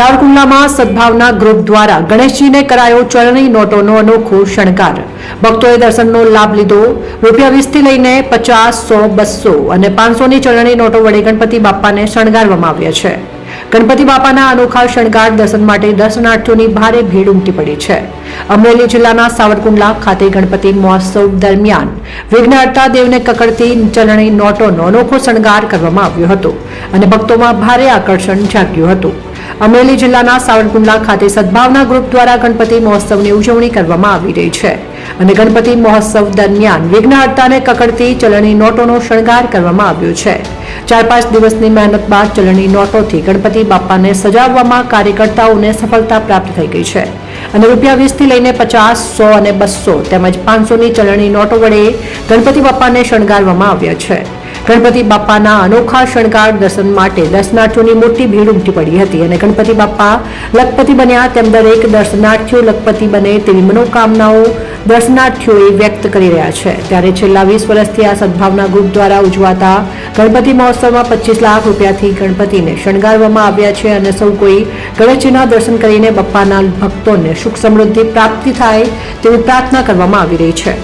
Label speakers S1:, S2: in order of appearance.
S1: સાવરકુંડલામાં સદભાવના group દ્વારા ગણેશજીને કરાયો ચલણી નોટોનો અનોખો શણગાર. ભક્તોએ દર્શનનો લાભ લીધો. રૂપિયા વીસથી લઈને પચાસ, સો, બસો અને પાંચસોની ચલણી નોટો વડે ગણપતિ બાપાને શણગારવામાં આવ્યા છે. ગણપતિ બાપાના અનોખા શણગાર દર્શન માટે દર્શનાર્થીઓની ભારે ભીડ ઉમટી પડી છે. અમરેલી જિલ્લાના સાવરકુંડલા ખાતે ગણપતિ મહોત્સવ દરમિયાન વિઘ્નહર્તા દેવને કકડતી ચલણી નોટોનો અનોખો શણગાર કરવામાં આવ્યો હતો અને ભક્તોમાં ભારે આકર્ષણ જાગ્યું હતું. અમરેલી જિલ્લાના સાવરકુંડલા ખાતે સદભાવના ગ્રુપ દ્વારા ગણપતિ મહોત્સવની ઉજવણી કરવામાં આવી રહી છે અને ગણપતિ મહોત્સવ દરમિયાન વિઘ્નહર્તાને કકડતી ચલણી નોટોનો શણગાર કરવામાં આવ્યો છે. ચાર પાંચ દિવસની મહેનત બાદ ચલણી નોટોથી ગણપતિ બાપાને સજાવવામાં કાર્યકર્તાઓને સફળતા પ્રાપ્ત થઈ ગઈ છે અને રૂપિયા વીસથી લઈને પચાસ, સો અને બસો તેમજ પાંચસોની ચલણી નોટો વડે ગણપતિ બાપાને શણગારવામાં આવ્યા છે. ગણપતિ બાપાના અનોખા શણગાર દર્શન માટે દર્શનાર્થીઓની મોટી ભીડ ઉમટી પડી હતી અને ગણપતિ બાપા લખપતિ બન્યા તેમ દરેક દર્શનાર્થીઓ લખપતિ બને તેવી મનોકામનાઓ દર્શનાર્થીઓએ વ્યક્ત કરી રહ્યા છે. ત્યારે છેલ્લા વીસ વર્ષથી આ સદભાવના ગ્રુપ દ્વારા ઉજવાતા ગણપતિ મહોત્સવમાં પચીસ લાખ રૂપિયાથી ગણપતિને શણગારવામાં આવ્યા છે અને સૌ કોઈ ગણેશજીના દર્શન કરીને બપ્પાના ભક્તોને સુખ સમૃદ્ધિ પ્રાપ્તિ થાય તેવી પ્રાર્થના કરવામાં આવી રહી છે.